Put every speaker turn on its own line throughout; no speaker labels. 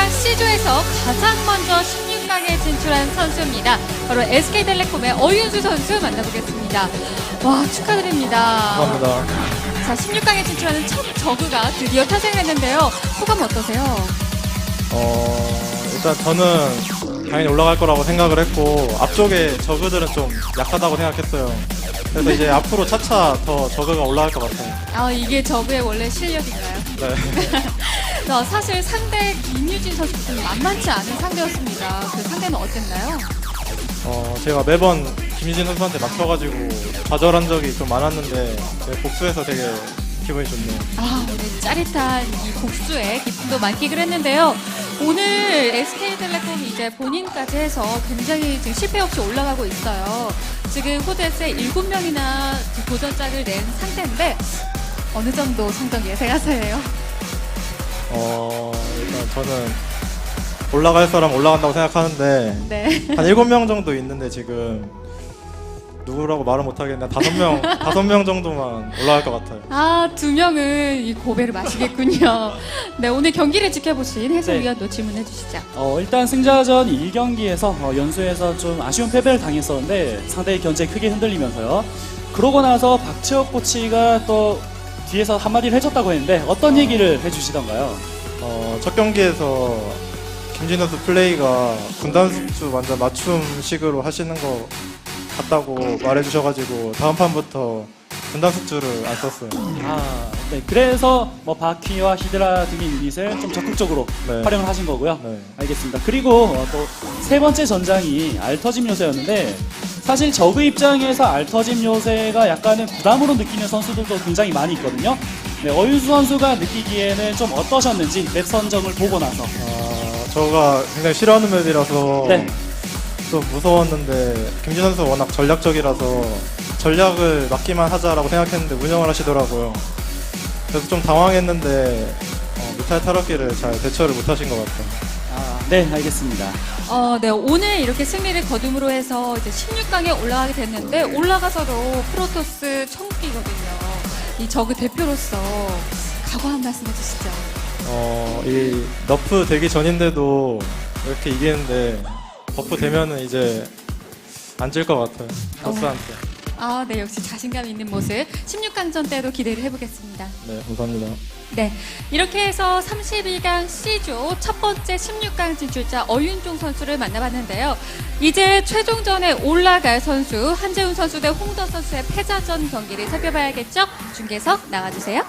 31강 C조에서 가장 먼저 16강에 진출한 선수입니다. 바로 SK텔레콤의 어윤수 선수 만나보겠습니다. 와, 축하드립니다.
감사합니다.
자, 16강에 진출하는 첫 저그가 드디어 탄생했는데요. 소감 어떠세요?
어, 일단 저는 당연히 올라갈 거라고 생각을 했고 앞쪽에 저그들은 좀 약하다고 생각했어요. 그래서 이제 앞으로 차차 더 저그가 올라갈 것 같아요.
아, 이게 저그의 원래 실력인가요?
네.
자, 사실 상대 김유진 선수 좀 만만치 않은 상대였습니다. 그 상대는 어땠나요?
어, 제가 매번 김희진 선수한테 맞춰가지고 좌절한 적이 좀 많았는데 네, 복수해서 되게 기분이 좋네요.
아, 오늘 짜릿한 이 복수의 기쁨도 만끽을 했는데요. 오늘 SK텔레콤이 이제 본인까지 해서 굉장히 지금 실패 없이 올라가고 있어요. 지금 호드에스에 7명이나 도전장을 낸 상태인데 어느 정도 성적 예상하세요?
어, 일단 저는 올라갈 사람 올라간다고 생각하는데
네.
한 7명 정도 있는데 지금 누구라고 말은 못하겠는데 다섯 명 다섯 명 정도만 올라갈 것 같아요.
아, 두 명은 이 고배를 마시겠군요. 네, 오늘 경기를 지켜보신 해설위원도 질문해 주시죠.
어, 일단 승자전 1경기에서 어, 연수에서 좀 아쉬운 패배를 당했었는데 상대의 견제 크게 흔들리면서요. 그러고 나서 박채혁 코치가 또 뒤에서 한마디를 해줬다고 했는데 어떤 얘기를 해주시던가요?
어, 첫 경기에서 김진 선수 플레이가 군단 숙주 완전 맞춤식으로 하시는 것 같다고 말해주셔가지고 다음 판부터 군단 숙주를 안 썼어요.
아, 네. 그래서 뭐 바퀴와 히드라 등의 유닛을 좀 적극적으로
네.
활용을 하신 거고요.
네.
알겠습니다. 그리고 또 세 번째 전장이 알터짐 요새였는데 사실 저그 입장에서 알터짐 요새가 약간은 부담으로 느끼는 선수들도 굉장히 많이 있거든요. 네, 어윤수 선수가 느끼기에는 좀 어떠셨는지 맵 선정을 보고 나서
아, 저가 굉장히 싫어하는 맵이라서
네.
좀 무서웠는데 김진 선수 워낙 전략적이라서 전략을 맡기만 하자라고 생각했는데 운영을 하시더라고요. 그래서 좀 당황했는데 어, 뮤탈 타락기를 잘 대처를 못하신 것 같아요.
아, 네, 알겠습니다.
어, 네, 오늘 이렇게 승리를 거둠으로 해서 이제 16강에 올라가게 됐는데 올라가서도 프로토스 천국이거든요. 이 저그 대표로서 각오 한 말씀 해주시죠.
어, 이 너프 되기 전인데도 이렇게 이기는데 버프 되면은 이제 안 질 것 같아요. 버스한테.
아, 네, 역시 자신감 있는 모습 16강전 때도 기대를 해보겠습니다.
네, 감사합니다.
네, 이렇게 해서 32강 C조 첫 번째 16강 진출자 어윤종 선수를 만나봤는데요. 이제 최종전에 올라갈 선수 한재훈 선수 대 홍더 선수의 패자전 경기를 살펴봐야겠죠? 중계석 나와주세요.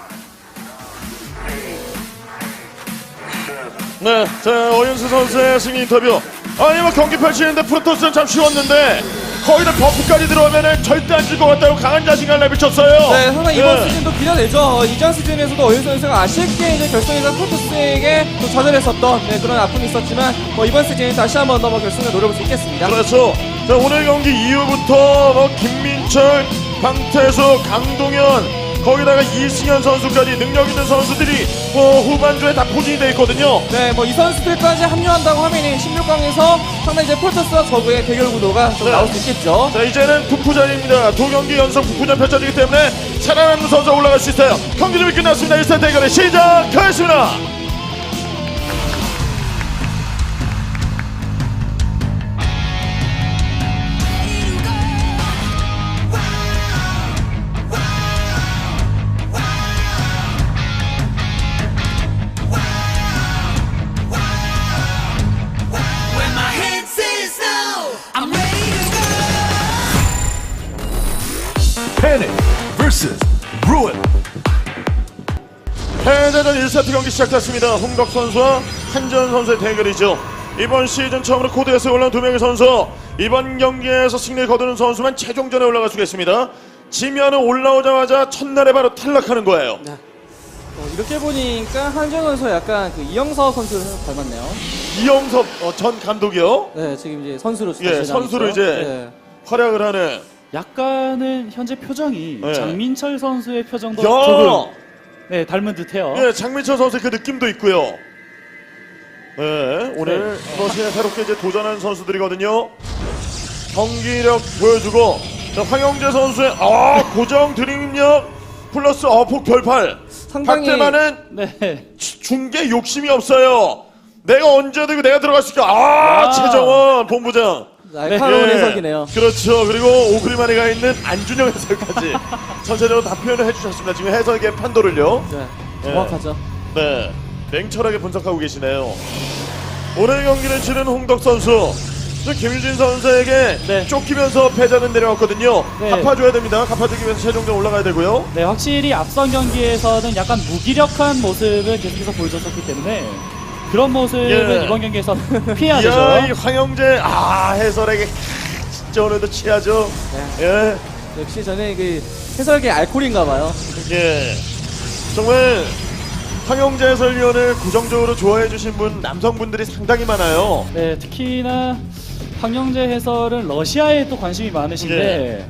네, 자 어윤수 선수의 승리 인터뷰. 아니 뭐 경기 펼치는데 프로토스는 참 쉬웠는데 거기다 버프까지 들어오면은 절대 안 질 것 같다고 강한 자신감을 내비쳤어요.
네, 항상 이번
예.
시즌도 기대되죠. 이전 시즌에서도 어윤 선수가 아쉽게 이제 결승에서 프로토스에게 또 좌절했었던 네, 그런 아픔이 있었지만 뭐 이번 시즌 다시 한번 더 뭐 결승을 노려볼 수 있겠습니다.
그렇죠. 자 오늘 경기 이후부터 뭐 김민철, 강태수, 강동현 거기다가 이승현 선수까지 능력 있는 선수들이 뭐 후반주에 다 포진이 돼 있거든요.
네, 뭐 이 선수들까지 합류한다고 하면 16강에서 상당히 이제 프로토스와 저그의 대결 구도가 좀
네.
나올 수 있겠죠.
자 이제는 북부전입니다. 두 경기 연속 북부전 펼쳐지기 때문에 살아남는 선수가 올라갈 수 있어요. 경기 준비 끝났습니다. 1세 대결의 시작하겠습니다.
Ruin.
패자전 1세트 경기 시작됐습니다. 홍덕 선수와 한전 선수의 대결이죠. 이번 시즌 처음으로 코드에서 올라온 두 명의 선수. 이번 경기에서 승리를 거두는 선수만 최종전에 올라갈 수 있습니다. 지면은 올라오자마자 첫날에 바로 탈락하는 거예요.
어, 이렇게 보니까 한지영 선수 약간 그 이영석 선수를 닮았네요.
이영섭 어, 전 감독이요.
네, 지금 이제 선수로
예, 선수로. 이제
네.
활약을 하는.
약간은 현재 표정이
네.
장민철 선수의 표정도
야!
조금 네, 닮은 듯해요.
예, 장민철 선수의 그 느낌도 있고요. 예, 오늘 러시아 새롭게 이제 도전하는 선수들이거든요. 경기력 보여주고 자, 황영재 선수의 아 고정 드림력 플러스 어폭 돌팔.
상당히-
박대만은
네.
중계 욕심이 없어요. 내가 언제든 내가 들어갈 수 있게. 아,
야.
최정원 본부장.
날카로운
예,
해석이네요.
그렇죠. 그리고 오그리마니가 있는 안준영 해설까지 전체적으로 다 표현을 해주셨습니다. 지금 해석의 판도를요.
네,
예.
정확하죠.
네, 냉철하게 분석하고 계시네요. 오늘 경기를 치른 홍덕 선수. 저 김유진 선수에게
네.
쫓기면서 패자는 내려왔거든요.
네.
갚아줘야 됩니다. 갚아주기 위해서 최종전 올라가야 되고요.
네, 확실히 앞선 경기에서는 약간 무기력한 모습을 계속해서 보여줬었기 때문에 그런 모습은
예.
이번 경기에서 피해야
이야, 이
되죠.
황영재 아 해설에게 진짜 오늘도 취하죠. 예,
역시 저는 그 해설계 알콜인가 봐요.
예. 정말 황영재 해설위원을 고정적으로 좋아해 주신 분 남성분들이 상당히 많아요.
네, 특히나 황영재 해설은 러시아에 또 관심이 많으신데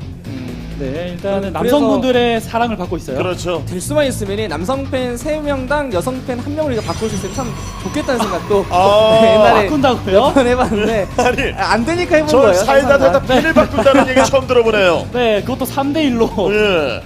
네, 일단은
그래서-
남성분들의 사랑을 받고 있어요.
그렇죠.
될 수만 있으면 남성 팬 3명당 여성 팬 1명을 이거 바꿀 수 있으면 참 좋겠다는 생각도
아,
네, 옛날에
바꾼다고요?
몇번 해봤는데
아니,
아, 안 되니까 해본
저
거예요.
사이다
항상.
살다 핀을 바꾼다는 얘기 처음 들어보네요.
네, 그것도 3대 1로
예,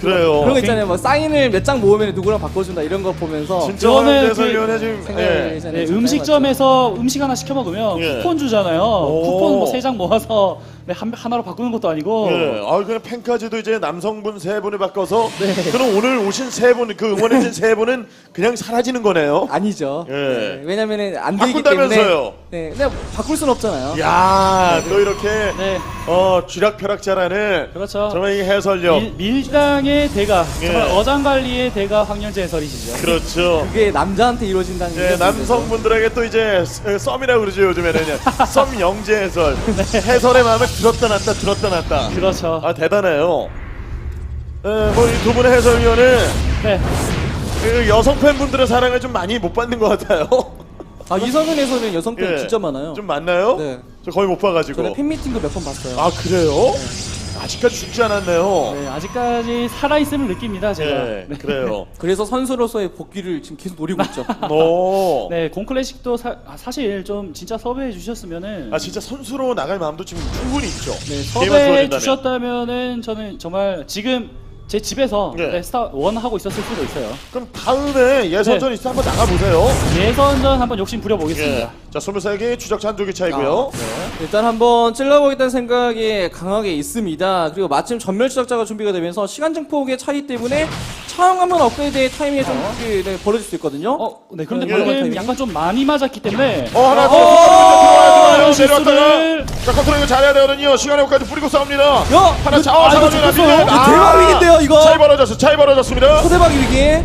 그래요.
그런 거 있잖아요. 뭐 사인을 몇 장 모으면 누구랑 바꿔준다 이런 거 보면서
진짜
저는 그
해설위원회 지금
생각이
예.
전에
네, 음식점에서 음식 하나 시켜 먹으면
예.
쿠폰 주잖아요.
오.
쿠폰 뭐 세 장 모아서 네, 한, 하나로 바꾸는 것도 아니고
예, 아 그냥 팬까지도 이제 남성분 세 분을 바꿔서
네.
그럼 오늘 오신 세 분, 그 응원해준 세 분은 그냥 사라지는 거네요.
아니죠.
예.
네, 왜냐면은 안 되기 때문에
바꾼다면서요?
네, 근데 바꿀 순 없잖아요.
야, 또 이렇게
네,
어 쥐락펴락자라는
그렇죠.
정말 이 해설력.
밀, 밀당의 대가,
예.
정말 어장관리의 대가 황영재 해설이시죠.
그렇죠.
그게 남자한테 이루어진다는
예,
게
남성분들에게 또 이제 스- 썸이라고 그러죠 요즘에는 썸 영재 해설 해설의 마음을 들었다 놨다 들었다 놨다
그렇죠.
아 대단해요 예, 뭐이 두 분의 해설위원은
네,
그 여성 팬분들의 사랑을 좀 많이 못 받는 것 같아요
아 이성윤에서는 여성 팬
예,
진짜 많아요.
좀 많나요?
네.
저 거의 못 봐가지고
저는 팬미팅도 몇 번 봤어요.
아 그래요? 아직까지 죽지 않았네요
네, 아직까지 살아있음을 느낍니다, 제가.
예,
네.
그래요
그래서 선수로서의 복귀를 지금 계속 노리고 있죠.
오.
네, 공클래식도 사, 실 좀 진짜 섭외해 주셨으면은
아 진짜 선수로 나갈 마음도 지금 충분히 있죠
네, 섭외해. 주셨다면은 저는 정말 지금 제 집에서
네.
네, 스타 원 하고 있었을 수도 있어요.
그럼 다음에 예선전
네.
있어 한번 나가보세요
예선전 한번 욕심 부려보겠습니다.
예. 자, 23개 추적자 한조기 차이고요.
일단 한번 찔러보겠다는 생각이 강하게 있습니다. 그리고 마침 전멸 추적자가 준비가 되면서 시간 증폭의 차이 때문에 차용 한번 업그레이드의 타이밍이 좀 그, 네, 벌어질 수 있거든요.
어, 네, 그런데
네,
방금
타이밍.
약간 좀 많이 맞았기 때문에
어, 하나
어,
더. 들어와 요, 들어와요.
실수를.
내려왔다가. 자, 컨트롤 이거 잘해야 되거든요. 시간에 여기까지 뿌리고 싸웁니다.
야!
하나 자,
아,
아,
이거 잡혔어요.
밀려.
이거 대박 위기인데요, 이거?
차이 벌어졌어, 차이 벌어졌습니다.
초대박 위기.
예,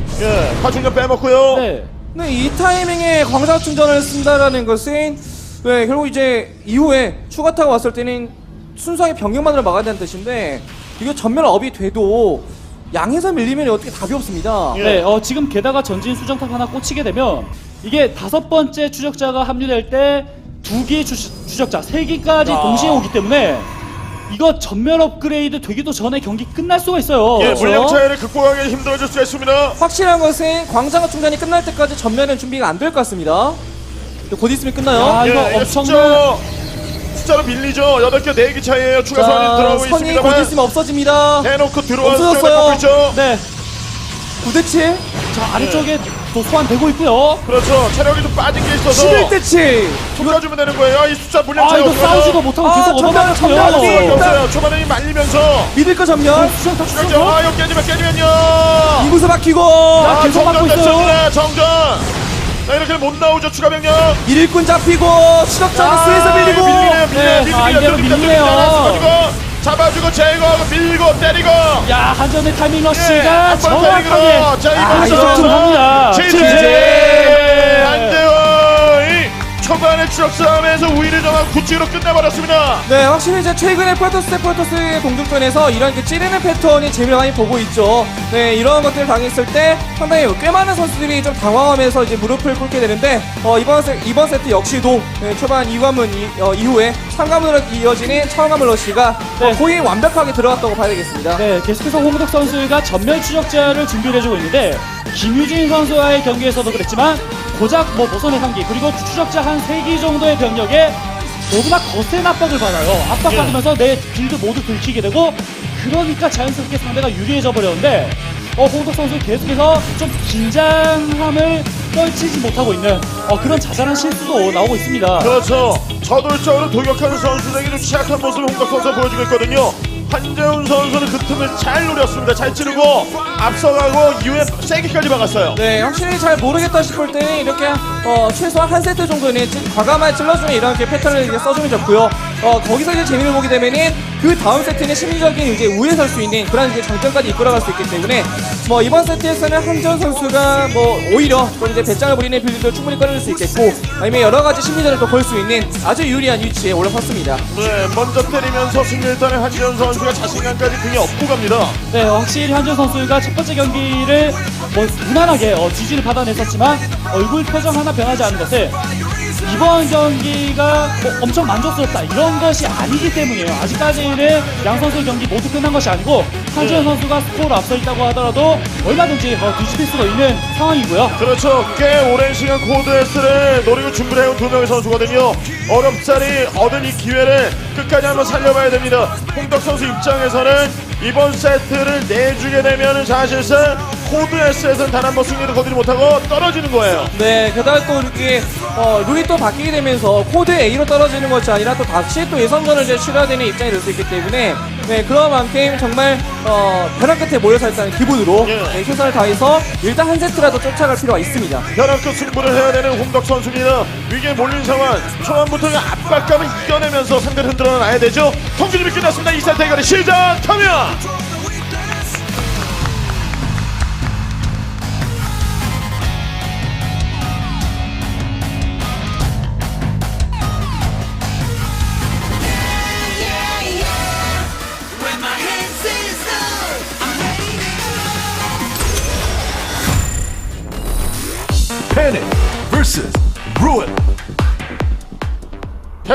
화중력 빼먹고요.
네.
네, 이 타이밍에 광장 충전을 쓴다라는 것은 네, 결국 이제 이후에 추가타가 왔을 때는 순수하게 병력만으로 막아야 되는 뜻인데 이거 전면 업이 돼도 양에서 밀리면 어떻게 답이 없습니다.
예.
네, 어, 지금 게다가 전진 수정탑 하나 꽂히게 되면 이게 다섯 번째 추적자가 합류될 때 두 개의 추, 추적자, 세 개까지
야.
동시에 오기 때문에 이거 전면 업그레이드 되기도 전에 경기 끝날 수가 있어요.
예,
그렇죠.
물량 차이를 극복하기 힘들어질 수가 있습니다.
확실한 것은 광장 충전이 끝날 때까지 전면은 준비가 안 될 것 같습니다. 곧 있으면 끝나요.
아,
예,
이거
이거
엄청난
숫자, 숫자로 밀리죠. 8개, 4개 차이에요. 추가 선이
자,
들어가고
선이 곧
있습니다만.
있으면 없어집니다.
대놓고 들어와서
없어졌어요.
네,
9대7,
자 아래쪽에 또 소환되고 있고요.
그렇죠. 체력이 좀 빠진 게 있어서.
11대7.
쫓아주면 되는 거예요. 아, 이 숫자 물량
아
차이
이거
없어서.
싸우지도 못하고
아,
계속
수밖에
얻어맞고요.
일단-
없어요. 초반에 이 말리면서.
믿을 거.
수정탑
추격자
수정탑.
아 여기 깨지면 깨지면요.
이구서 막히고.
야, 계속
정전
막고 있어요.
됐습니다. 정전. 자 이렇게 못 나오죠 추가 병력.
일꾼 잡히고 추적자는 수에서 밀리고
밀리네요.
네,
밀리네요.
아, 이대로
밀리네요.
밀리네요.
잡아주고 제거하고 밀고 때리고.
야 한전의 타이밍
예,
러시가 정확하게.
자
아,
이번에
이거
선수
좀 합니다.
제제. 안돼요. 초반에 추적 싸움 에서 우위를 점한 구치로 끝내버렸습니다.
네, 확실히 이제 최근에 프로토스 대 프로토스의 공중전에서 이런 그 찌르는 패턴이 재미를 많이 보고 있죠. 네, 이런 것들을 당했을 때 상당히 꽤 많은 선수들이 좀 당황하면서 이제 무릎을 꿇게 되는데 어, 이번 세, 이번 세트 역시도 네, 초반 2관문 이, 어, 이후에 3관문으로 이어지는 처음관문 러시가
네.
어, 거의 완벽하게 들어갔다고 봐야 되겠습니다.
네, 계속해서 홍덕 선수가 전멸 추적자를 준비를 해주고 있는데 김유진 선수와의 경기에서도 그랬지만 고작 뭐 모선의 상기 그리고 추적자 한 3기 정도의 병력에 너무나 거센 압박을 받아요. 압박받으면서 내 빌드 모두 들키게 되고 그러니까 자연스럽게 상대가 유리해져 버렸는데 어, 홍덕 선수 계속해서 좀 긴장함을 떨치지 못하고 있는 어, 그런 자잘한 실수도 나오고 있습니다.
그렇죠. 저돌적으로 돌격하는 선수들에게도 취약한 모습을 홍덕 선수가 보여주고 있거든요. 한재훈 선수는 그 틈을 잘 노렸습니다. 잘 찌르고 앞서가고 이후에 세게까지 막았어요.
네, 확실히 잘 모르겠다 싶을 때는 이렇게 어, 최소한 한 세트 정도는 찌- 과감하게 찔러주는 이런 이렇게 패턴을 이제 써주면 좋고요. 어, 거기서 이제 재미를 보게 되면은 그 다음 세트는 심리적인 이제 우위에 설 수 있는 그런 이제 장점까지 이끌어갈 수 있기 때문에 뭐 이번 세트에서는 한전 선수가 뭐 오히려 좀 이제 배짱을 부리는 빌드도 충분히 꺼낼 수 있겠고 아니면 여러 가지 심리전을 또 걸 수 있는 아주 유리한 위치에 올라섰습니다.
네, 먼저 때리면서 따낸 한재훈 선수가 자신감까지 등에 업고 갑니다.
네, 확실히 한준 선수가 첫 번째 경기를 뭐 무난하게 어, 지지를 받아냈었지만 얼굴 표정 하나 변하지 않은 것을 이번 경기가 뭐 엄청 만족스럽다 이런 것이 아니기 때문이에요. 아직까지는 양 선수의 경기 모두 끝난 것이 아니고 한준 선수가 스코어로 앞서 있다고 하더라도 얼마든지 어, 뒤집힐 수가 있는 상황이고요.
그렇죠. 꽤 오랜 시간 코드 S를 노리고 준비를 해온 두 명의 선수거든요. 어렵사리 얻은 이 기회를 끝까지 한번 살려봐야 됩니다. 홍덕 선수 입장에서는 이번 세트를 내주게 되면 사실상 코드 S에서는 단 한 번 승리를 거두지 못하고 떨어지는 거예요.
네, 게다가 또 이렇게 어, 룰이 또 바뀌게 되면서 코드 A로 떨어지는 것이 아니라 또 다시 또 예선전을 이제 치러야 되는 입장이 될 수 있기 때문에 네, 그런 만큼 정말 어, 벼랑 끝에 모여서 일단 기본으로
예.
네, 최선을 다해서 일단 한 세트라도 쫓아갈 필요가 있습니다.
끝 승부를 해야 되는 홍덕 선수입니다. 위기에 몰린 상황 초반부터 그 압박감을 이겨내면서 상대를 흔들어 놔야 되죠. 통준입이 끝났습니다. 2세트 대결이 시작하면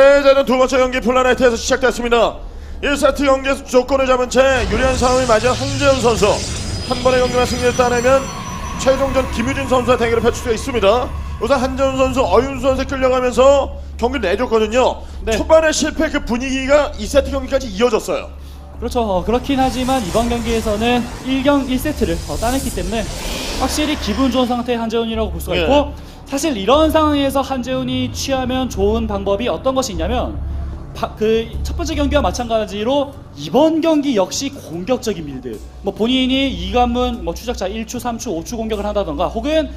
패자는 두 번째 경기 플라네트에서 시작됐습니다. 1세트 경기에서 조건을 잡은 채 유리한 상황을 맞이한 황재현 선수. 한 번의 경기만 승리를 따내면 최종전 김유진 선수와 대결을 펼칠 수가 있습니다. 우선 한재현 선수, 어윤수 선수에 끌려가면서 경기를 내줬거든요.
네.
초반에 실패 그 분위기가 2세트 경기까지 이어졌어요.
그렇죠. 어, 그렇긴 하지만 이번 경기에서는 1경 1세트를 어, 따냈기 때문에 확실히 기분 좋은 상태의 한재훈이라고 볼 수가
예.
있고 사실 이런 상황에서 한재훈이 취하면 좋은 방법이 어떤 것이 있냐면 그 첫 번째 경기와 마찬가지로 이번 경기 역시 공격적인 빌드. 뭐 본인이 이관문 뭐 추적자 1추, 3추, 5추 공격을 한다던가 혹은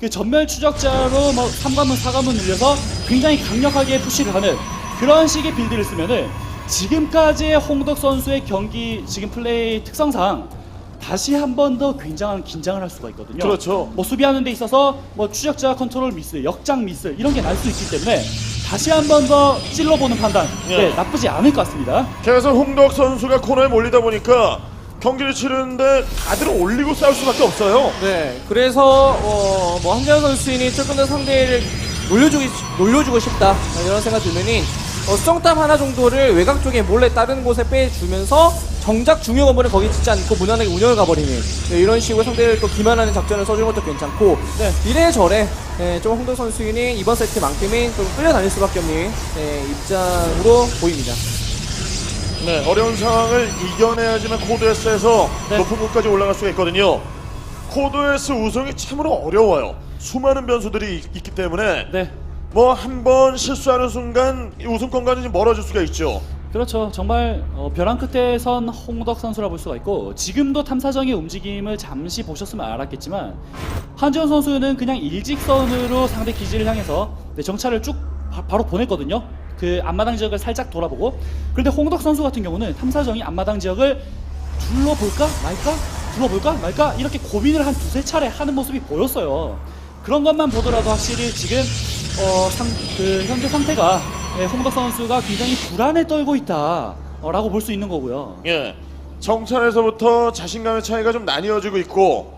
그 전멸 추적자로 뭐 3관문, 4관문 늘려서 굉장히 강력하게 푸시를 하는 그런 식의 빌드를 쓰면은 지금까지의 홍덕 선수의 경기 지금 플레이 특성상 다시 한 번 더 굉장한 긴장을 할 수가 있거든요.
그렇죠.
뭐 수비하는 데 있어서 뭐 추적자 컨트롤 미스, 역장 미스 이런 게 날 수 있기 때문에 다시 한 번 더 찔러보는 판단
예.
네, 나쁘지 않을 것 같습니다.
계속 홍덕 선수가 코너에 몰리다 보니까 경기를 치르는데 가드를 올리고 싸울 수밖에 없어요.
네, 그래서 어, 뭐 한재현 선수인이 조금 더 상대를 놀려주고 놀려주고 싶다 이런 생각 들면은 어, 수정탑 하나 정도를 외곽 쪽에 몰래 다른 곳에 빼주면서 정작 중요 건물을 거기 짓지 않고 무난하게 운영을 가버리는 네, 이런 식으로 상대를 또 기만하는 작전을 써주는 것도 괜찮고
네.
이래저래 네, 좀 홍덕 선수인이 이번 세트만큼은 좀 끌려다닐 수밖에 없는 네, 입장으로 보입니다.
네, 어려운 상황을 이겨내야지만 코드S에서
네.
높은 곳까지 올라갈 수가 있거든요. 코드S 우승이 참으로 어려워요. 수많은 변수들이 있- 있기 때문에
네.
뭐 한 번 실수하는 순간 이 우승권과는 좀 멀어질 수가 있죠.
그렇죠. 정말 어, 벼랑 끝에 선 홍덕 선수라 볼 수가 있고 지금도 탐사정의 움직임을 잠시 보셨으면 알았겠지만 한지원 선수는 그냥 일직선으로 상대 기지를 향해서 네, 정찰을 쭉 바, 로 보냈거든요. 그 앞마당 지역을 살짝 돌아보고 그런데 홍덕 선수 같은 경우는 탐사정이 앞마당 지역을 둘러볼까 말까 둘러볼까 말까 이렇게 고민을 한 두세 차례 하는 모습이 보였어요. 그런 것만 보더라도 확실히 지금 어, 상, 그 현재 상태가 네, 홍덕 선수가 굉장히 불안에 떨고 있다라고 볼 수 있는 거고요.
예. 정찰에서부터 자신감의 차이가 좀 나뉘어지고 있고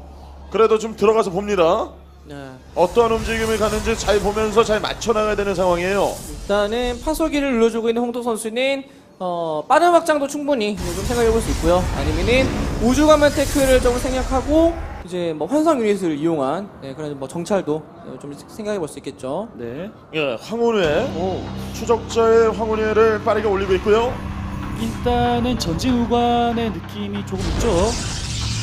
그래도 좀 들어가서 봅니다.
네.
어떠한 움직임을 가는지 잘 보면서 잘 맞춰 나가야 되는 상황이에요.
일단은 파소기를 눌러주고 있는 홍도 선수는 어, 빠른 확장도 충분히 좀 생각해 볼 수 있고요. 아니면은 우주가면 태클을 좀 생각하고 이제 뭐 환상 유닛을 이용한 네, 그런 뭐 정찰도 좀 생각해 볼 수 있겠죠.
네.
예, 황혼회 추적자의 황혼회를 빠르게 올리고 있고요.
일단은 전진우관의 느낌이 조금 있죠.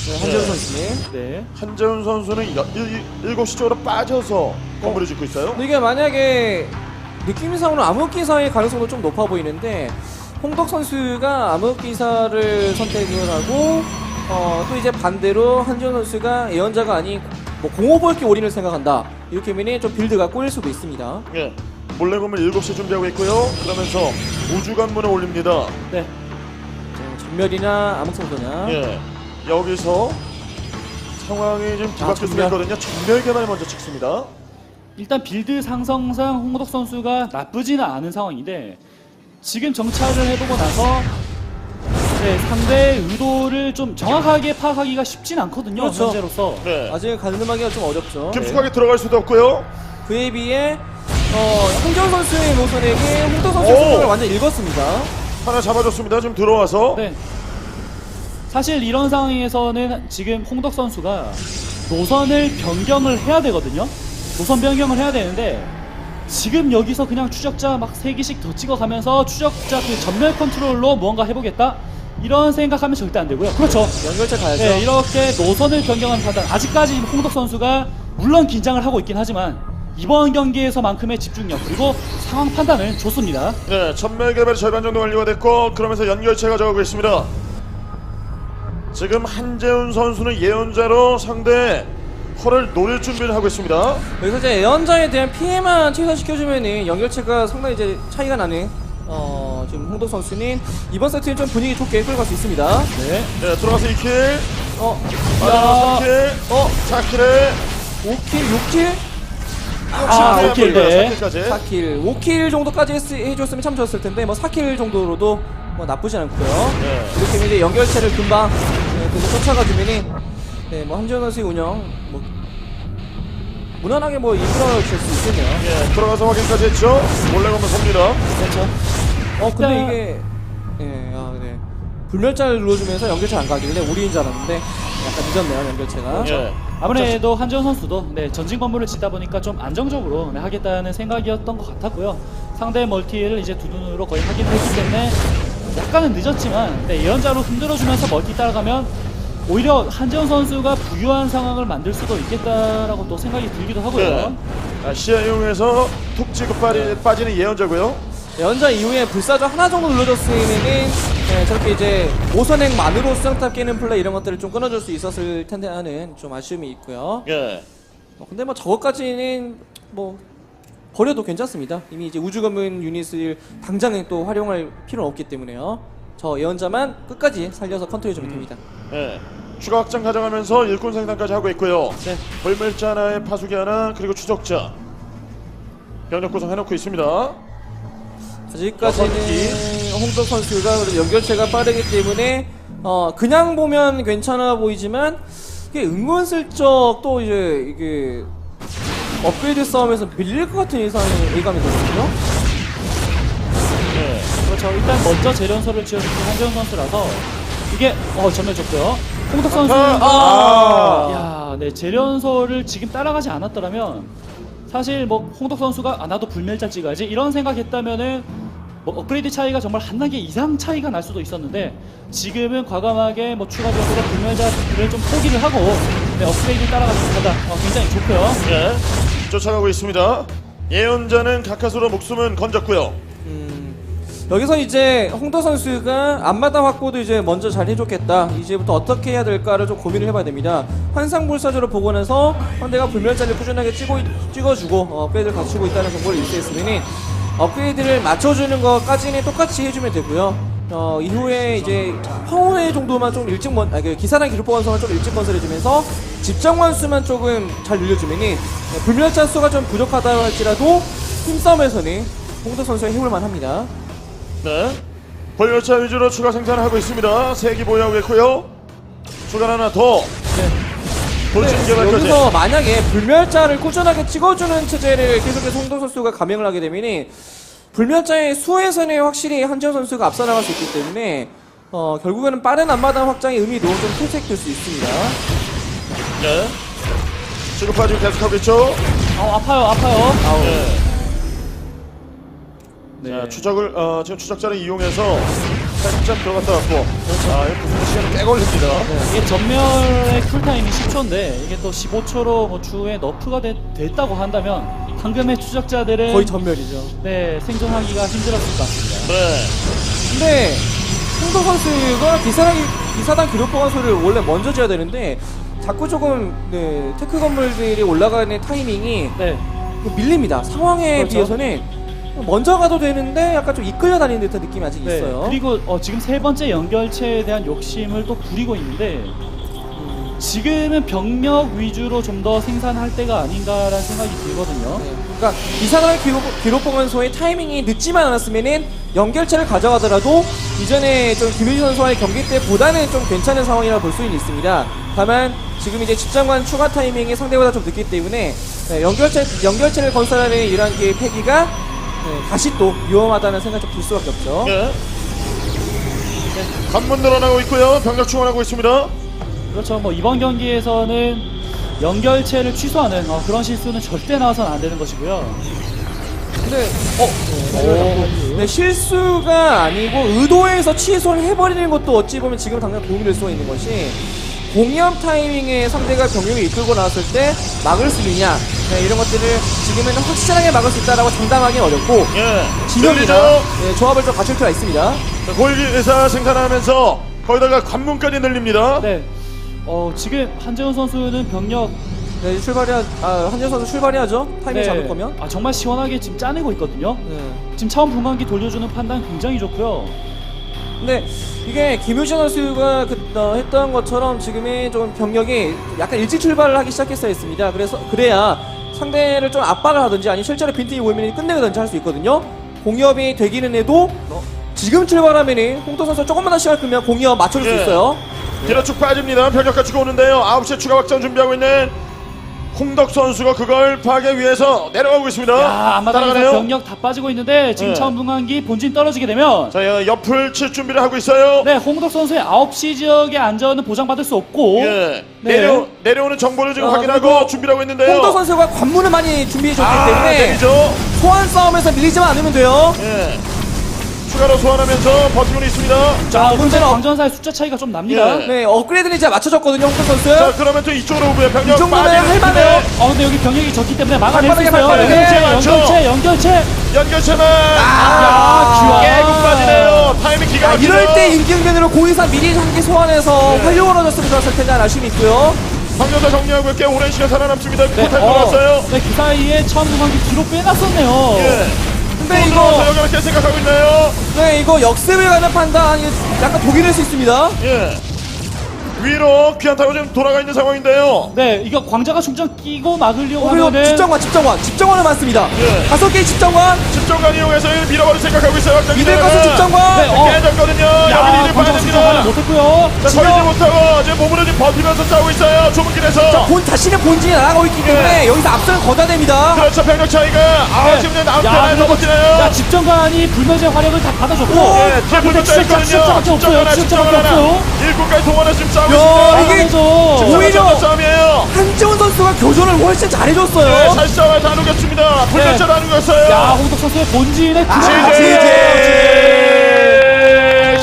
네, 한재훈 선수님.
네.
한재훈 선수는 여, 일, 일곱 시 쪽으로 빠져서 건물을 짓고 있어요.
근데 이게 만약에 느낌상으로는 암흑기사의 가능성도 좀 높아 보이는데 홍덕 선수가 암흑기사를 선택을 하고 어, 또 이제 반대로 한지원 선수가 예언자가 아닌 뭐 공호볼기 올인을 생각한다 이렇게 하면 좀 빌드가 꼬일 수도 있습니다
예. 몰래 건물 7시 준비하고 있고요. 그러면서 우주관문을 올립니다.
네.
자, 전멸이나 암흑성소냐
예. 여기서 상황이 좀 뒤바뀔 수가
전멸.
있거든요. 전멸 개발 먼저 찍습니다.
일단 빌드 상성상 홍덕 선수가 나쁘지는 않은 상황인데 지금 정찰을 해보고 나서 네, 상대의 의도를 좀 정확하게 파악하기가 쉽진 않거든요.
그렇죠.
현재로서.
네.
아직 가늠하기가 좀 어렵죠
깊숙하게 들어갈 수도 없고요.
그에 비해 어, 홍정 선수의 노선에게 홍덕 선수의
오!
생각을 완전 읽었습니다
하나 잡아줬습니다. 지금 들어와서.
네. 사실 이런 상황에서는 지금 홍덕 선수가 노선을 변경을 해야 되거든요. 노선 변경을 해야 되는데 지금 여기서 그냥 추적자 막 3개씩 더 찍어가면서 추적자 그 전멸 컨트롤로 무언가 해보겠다? 이런 생각하면 절대 안 되고요. 그렇죠.
연결체 가야죠
네, 이렇게 노선을 변경한 판단. 아직까지 홍덕 선수가 물론 긴장을 하고 있긴 하지만 이번 경기에서만큼의 집중력 그리고 상황 판단은 좋습니다.
네, 전멸 개발이 절반 정도 완료가 됐고 그러면서 연결체가 적하고 있습니다. 지금 한재훈 선수는 예언자로 상대 허를 노릴 준비를 하고 있습니다.
여기서 이제 예언자에 대한 피해만 최소화시켜주면은 연결체가 상당히 이제 차이가 나는 어 지금 홍덕 선수는 이번 세트는 좀 분위기 좋게 끌어갈 수 있습니다.
네.
네, 들어가서 2킬,
어,
마지막 3킬,
어,
4킬에
5킬, 6킬,
아, 오킬, 네.
4킬까지.
4킬, 5킬 정도까지 했, 해줬으면 참 좋았을 텐데 뭐 4킬 정도로도 뭐 나쁘지 않고요.
네.
이렇게 하면 이제 연결체를 금방 네, 그거 쫓아가주면은 네, 뭐 함지원 선수의 운영 뭐 무난하게 뭐 이끌어줄 수 있겠네요.
예, 들어가서 확인까지 했죠. 몰래 건물 섭니다.
그렇죠.
어 근데 이게 예, 아, 네. 불멸자를 눌러주면서 연결체 안 가길래 우리인 줄 알았는데 약간 늦었네요 연결체가.
예.
아무래도 한지원 선수도 네, 전진 건물을 짓다 보니까 좀 안정적으로 네, 하겠다는 생각이었던 것 같았고요. 상대 멀티를 이제 두 눈으로 거의 확인을 했기 때문에 약간은 늦었지만 네, 예언자로 흔들어주면서 멀티 따라가면 오히려 한지원 선수가 부유한 상황을 만들 수도 있겠다라고 또 생각이 들기도 하고요.
네. 아, 시야 이용해서 툭 치고 빠리, 빠지는 예언자고요.
연자 이후에 불사조 하나 정도 눌러줬으면은 예, 저렇게 이제 오선행만으로 수정탑 깨는 플레이 이런 것들을 좀 끊어줄 수 있었을 텐데 하는 좀 아쉬움이 있고요.
예.
어, 근데 뭐 저것까지는 뭐 버려도 괜찮습니다. 이미 이제 우주검은 유닛을 당장에 또 활용할 필요는 없기 때문에요. 저 예언자만 끝까지 살려서 컨트롤해주면 됩니다.
예. 추가 확장 가져가면서 일꾼 생산까지 하고 있고요.
네.
벌멸자 하나에 파수기 하나 그리고 추적자 병력 구성 해놓고 있습니다.
아직까지는 홍덕 선수가 연결체가 빠르기 때문에 어 그냥 보면 괜찮아 보이지만 이게 은근슬쩍 또 이제 이게 업그레이드 싸움에서 밀릴 것 같은 예상이 예감이 들거든요.
예.
그렇죠. 일단 먼저 재련소를 지어준 한지원 선수라서 이게 어 전멸 줬고요. 홍덕 선수
아.
야, 네 재련소를 지금 따라가지 않았더라면 사실 뭐 홍덕 선수가 아 나도 불멸자 찍어야지 이런 생각했다면은 뭐 업그레이드 차이가 정말 한 단계 이상 차이가 날 수도 있었는데 지금은 과감하게 뭐 추가적으로 불멸자를 좀 포기를 하고 네, 업그레이드 따라가는 거다 어, 굉장히 좋고요.
예. 쫓아가고 있습니다. 예언자는 가까스로 목숨은 건졌고요.
음, 여기서 이제 홍덕 선수가 앞마당 확보도 이제 먼저 잘 해줬겠다. 이제부터 어떻게 해야 될까를 좀 고민을 해봐야 됩니다. 환상불사조를 보고 나서 상대가 불멸자를 꾸준하게 찍어, 찍어주고 어, 업그레이드를 갖추고 있다는 정보를 입수했으면 업그레이드를 맞춰주는 것까지는 똑같이 해주면 되고요. 어, 이후에 이제 황혼회 정도만 좀 일찍 먼, 아, 그 기사단 기록 보관소만 좀 일찍 건설해주면서 집정관 수만 조금 잘 늘려주면은 네, 불멸자 수가 좀 부족하다 할지라도 힘싸움에서는 홍덕 선수가 해볼만 합니다.
네. 벌열차 위주로 추가 생산을 하고 있습니다. 세기 보유하고 있고요. 추가 하나 더. 돌진 개발까지.
네. 여기서 만약에 불멸자를 꾸준하게 찍어주는 체제를 계속해서 홍덕 선수가 감행을 하게 되면 불멸자의 수에서는 확실히 한지원 선수가 앞서 나갈 수 있기 때문에 어, 결국에는 빠른 앞마당 확장의 의미도 좀 퇴색될 수 있습니다.
네. 지금 빠지고 계속하고 있죠.
아, 아파요, 아파요.
네.
네.
자, 추적을 어, 지금 추적자를 이용해서 살짝 들어갔다 왔고. 아, 이거 부수는 시간이 꽤 걸립니다.
이게 전멸의 쿨타임이 10초인데 이게 또 15초로 뭐 추후에 너프가 되- 됐다고 한다면 방금의 추적자들은
거의 전멸이죠.
네, 생존하기가 힘들었을 것 같습니다.
네.
근데 홍도 선수가 기사단, 기사단 기록 보관소를 원래 먼저 지어야 되는데 자꾸 조금 네, 테크 건물들이 올라가는 타이밍이
네,
좀 밀립니다. 상황에
그렇죠.
비해서는 먼저 가도 되는데 약간 좀 이끌려 다니는 듯한 느낌이 아직
네.
있어요.
그리고 어, 지금 세 번째 연결체에 대한 욕심을 또 부리고 있는데 지금은 병력 위주로 좀 더 생산할 때가 아닌가라는 생각이 들거든요.
네. 그러니까 기사단 기록, 기록 보관소의 타이밍이 늦지만 않았으면은 연결체를 가져가더라도 이전에 좀 김효진 선수와의 경기 때보다는 좀 괜찮은 상황이라 볼 수는 있습니다. 다만 지금 이제 집장관 추가 타이밍이 상대보다 좀 늦기 때문에 네, 연결체 연결체를 건설하는 이러한 게 패기가 네, 다시 또 위험하다는 생각이 좀 들 수밖에 없죠.
예. 관문 늘어나고 있고요. 병력 충원하고 있습니다.
그렇죠. 뭐 이번 경기에서는 연결체를 취소하는 어, 그런 실수는 절대 나와서는 안 되는 것이고요.
근데 어, 네, 실수가 아니고 의도해서 취소를 해버리는 것도 어찌 보면 지금 당장 도움이 될 수가 있는 것이 공격 타이밍에 상대가 병력을 이끌고 나왔을 때 막을 수 있느냐 네, 이런 것들을 지금은 확실하게 막을 수 있다라고 장담하기는 어렵고
예.
진영이나
들리죠?
네, 조합을 좀 갖출 필요가 있습니다.
고일기 의사 생산하면서 거기다가 관문까지 늘립니다.
네. 어, 지금 한재훈 선수는 병력
네, 출발해야 아, 한현 선수 출발해야죠. 타이밍
네,
잡을 거면.
아, 정말 시원하게 지금 짜내고 있거든요.
네.
지금 차원 분광기 돌려주는 판단 굉장히 좋고요.
근데 이게 김효진 선수가 그, 어, 했던 것처럼 지금의 좀 병력이 약간 일찍 출발을 하기 시작했어야 했습니다. 그래서 그래야 상대를 좀 압박을 하든지 아니면 실제로 빈틈이 보이면 끝내든지 할 수 있거든요. 공이업이 되기는 해도 지금 출발하면은 홍도 선수 조금만 더 시간 끄면 공이업 맞춰줄 수
예.
있어요.
뒤로 쭉 빠집니다. 병력 갖추고 오는데요. 9시에 추가 확장 준비하고 있는 홍덕 선수가 그걸 파괴 위해서 내려가고 있습니다.
야, 앞마당에서
따라가네요.
병력 다 빠지고 있는데 지금
네.
차원 분광기 본진 떨어지게 되면
자, 예, 옆을 칠 준비를 하고 있어요.
네, 홍덕 선수의 9시 지역의 안전은 보장받을 수 없고
예.
네.
내려 내려오는 정보를 지금
아,
확인하고
그리고
준비를 하고 있는데요.
홍도 선수가 관문을 많이 준비해줬기
아,
때문에
내리죠.
소환 싸움에서 밀리지만 않으면 돼요.
예. 추가로 소환하면서 버티고 있습니다.
자,
문제는 없-
광전사의 숫자 차이가 좀 납니다.
예.
네, 업그레이드는 이제 맞춰졌거든요, 홍도 선수.
자, 그러면 또 이쪽으로 오고요. 병력
이 정도면
빠지는
할만해요.
팀에
어, 근데 여기 병력이 적기 때문에 막아낼 수 있어요.
발빠르게.
연결체,
맞죠?
연결체, 연결체.
연결체만
아,
깨고 빠지네요. 타이밍 기가
아,
막히죠.
이럴 때 임경변으로 공이사 미리 한개 소환해서 활용을 얻었으면 좋았을 텐데 아쉬움이 있고요.
황전사 정리하고 꽤 오랜 시간 살아남습니다.
네,
포탈
어,
돌았어요.
네, 그 사이에 차원 분광기 뒤로 빼놨었네요.
예. 깰 생각하고 있나요?
네 이거 역습을 가는 판단 이거 약간 독이 될 수 있습니다.
예. 위로 귀한 타고 지금 돌아가 있는 상황인데요.
네, 이거 광자가 충전 끼고 막으려고
어, 그리고
하면은
집정관 집정관 집정관은 많습니다.
예.
다섯 개의 집정관
집정관 이용해서 밀어버릴 생각하고 있어요. 기다려요.
가스 집정관.
네, 어.
깨졌거든요.
야,
여기 리를 봐야
광자가 충전
됩니다.
못했고요.
자, 걸리지 못하고 지금 몸으로 지금 버티면서 싸우고 있어요. 좁은 길에서.
본 자신의 본진이 나가고 있기 때문에 여기서 앞서는 거다 됩니다.
그렇죠. 병력 차이가 아
네.
지금 나온
야,
편에서
그리고
버티네요.
야, 집정관이 불면제 화력을 다 받아줬고.
예, 뒤에
근데
불면차
추적자,
있거든요.
추적자밖에 없어요.
집정관 하나,
추적자밖에.
일곱까지 동원해서 지금 싸우고
야,
있습니다.
이게. 오히려-
싸움이에요.
한지원 선수가 교전을 훨씬
네,
잘해줬어요.
잘 싸워요. 다 녹였습니다. 불면차 다 녹였어요.
야, 홍덕 선수의 본진에
아,
들어가.
지제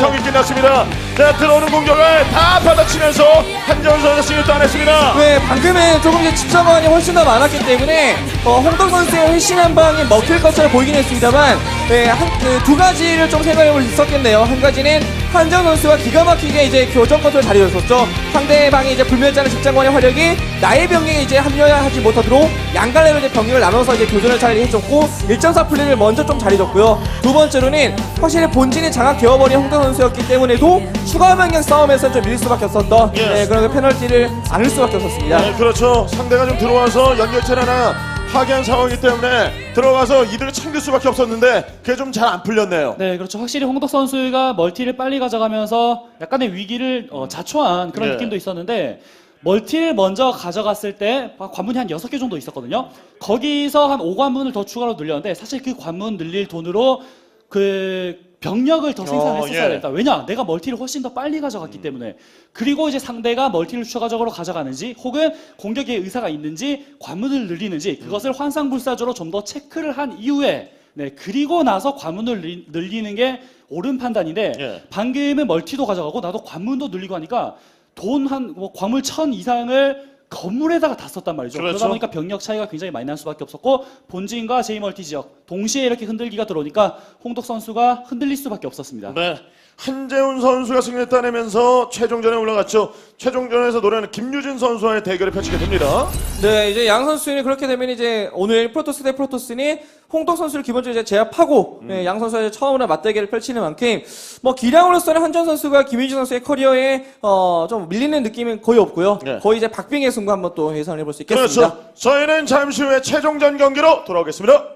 경기 끝났습니다. 자 들어오는 공격을 다 받아치면서 한정 선수 승리 따냈습니다.
네, 방금은 조금 이제 집정관이 훨씬 더 많았기 때문에 어, 홍덕 선수의 회신 한 방이 먹힐 것처럼 보이긴 했습니다만 네, 한, 그, 두 가지를 좀 생각해 볼 수 있었겠네요. 한 가지는 한정 선수가 기가 막히게 이제 교전 컨트롤 잘해줬었죠. 상대방이 이제 불멸자는 집장관의 화력이 나의 병력에 이제 합류하지 못하도록 양갈래로 이제 병력을 나눠서 이제 교전을 잘 해줬고 1.4 플레이를 먼저 좀 잘해줬고요. 두 번째로는 확실히 본진이 장악되어버린 홍덕 선수였기 때문에도 추가 병력 싸움에서 좀 밀릴 수밖에 없었던
예.
네, 그런 그 페널티를 안을 수밖에 없었습니다.
네, 그렇죠. 상대가 좀 들어와서 연결체 하나 파괴한 상황이기 때문에 들어가서 이득을 챙길 수밖에 없었는데 그게 좀 잘 안 풀렸네요.
네, 그렇죠. 확실히 홍덕 선수가 멀티를 빨리 가져가면서 약간의 위기를 어, 자초한 그런
네.
느낌도 있었는데 멀티를 먼저 가져갔을 때 관문이 한 6개 정도 있었거든요. 거기서 한 5관문을 더 추가로 늘렸는데 사실 그 관문 늘릴 돈으로 그 병력을 더 생산했었어야
예.
됐다. 왜냐? 내가 멀티를 훨씬 더 빨리 가져갔기 때문에. 그리고 이제 상대가 멀티를 추가적으로 가져가는지 혹은 공격의 의사가 있는지 관문을 늘리는지 그것을 환상불사조로 좀 더 체크를 한 이후에 네, 그리고 나서 관문을 늘리- 늘리는 게 옳은 판단인데
예.
방금은 멀티도 가져가고 나도 관문도 늘리고 하니까 돈 한 뭐 광물 천 이상을 건물에다가 다 썼단 말이죠.
그렇죠.
그러다 보니까 병력 차이가 굉장히 많이 날 수밖에 없었고 본진과 제이멀티 지역 동시에 이렇게 흔들기가 들어오니까 홍덕 선수가 흔들릴 수밖에 없었습니다.
네. 한재훈 선수가 승리를 따내면서 최종전에 올라갔죠. 최종전에서 노래하는 김유진 선수와의 대결을 펼치게 됩니다.
네, 이제 양 선수는 그렇게 되면 이제 오늘 프로토스 대 프로토스니 홍덕 선수를 기본적으로 이제 제압하고 네, 양 선수의 처음으로 맞대결을 펼치는 만큼 뭐 기량으로서는 한전 선수가 김민준 선수의 커리어에 어, 좀 밀리는 느낌은 거의 없고요.
네.
거의 이제 박빙의 승부 한번 또 예상을 해볼 수 있겠습니다.
그렇죠. 저희는 잠시 후에 최종전 경기로 돌아오겠습니다.